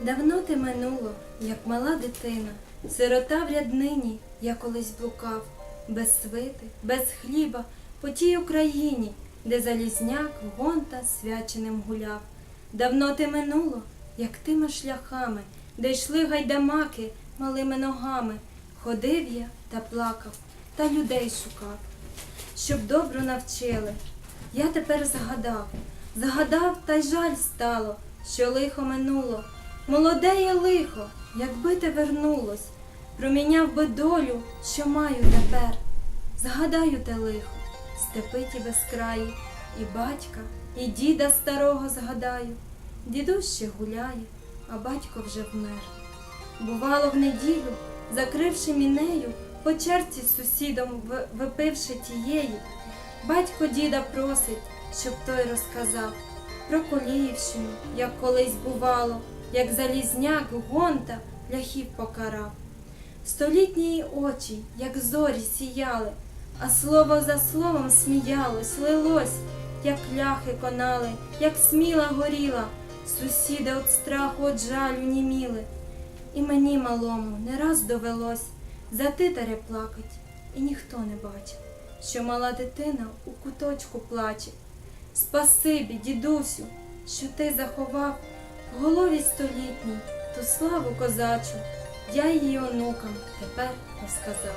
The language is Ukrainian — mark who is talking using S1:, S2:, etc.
S1: Давно ти минуло, як мала дитина, сирота в ряднині, я колись блукав, без свити, без хліба, по тій Україні, де залізняк гонта свяченим гуляв. Давно ти минуло, як тими шляхами, де йшли гайдамаки малими ногами. Ходив я та плакав, та людей шукав, щоб добру навчили. Я тепер згадав, згадав, та й жаль стало, що лихо минуло. Молоде є лихо, якби те вернулось, проміняв би долю, що маю тепер. Згадаю те лихо, степи ті безкраї, і батька, і діда старого згадаю. Дідусь ще гуляє, а батько вже вмер. Бувало в неділю, закривши мінею, по черці з сусідом випивши тієї, батько діда просить, щоб той розказав про Коліївщину, як колись бувало, як залізняк гонта ляхів покарав. Столітні очі, як зорі сіяли, а слово за словом сміялось, лилось, як ляхи конали, як сміла горіла, сусіди от страху, от жалю німіли. І мені малому не раз довелось за титари плакать, і ніхто не бачив, що мала дитина у куточку плаче. Спасибі, дідусю, що ти заховав голові столітній ту славу козачу, я її онукам тепер розказав.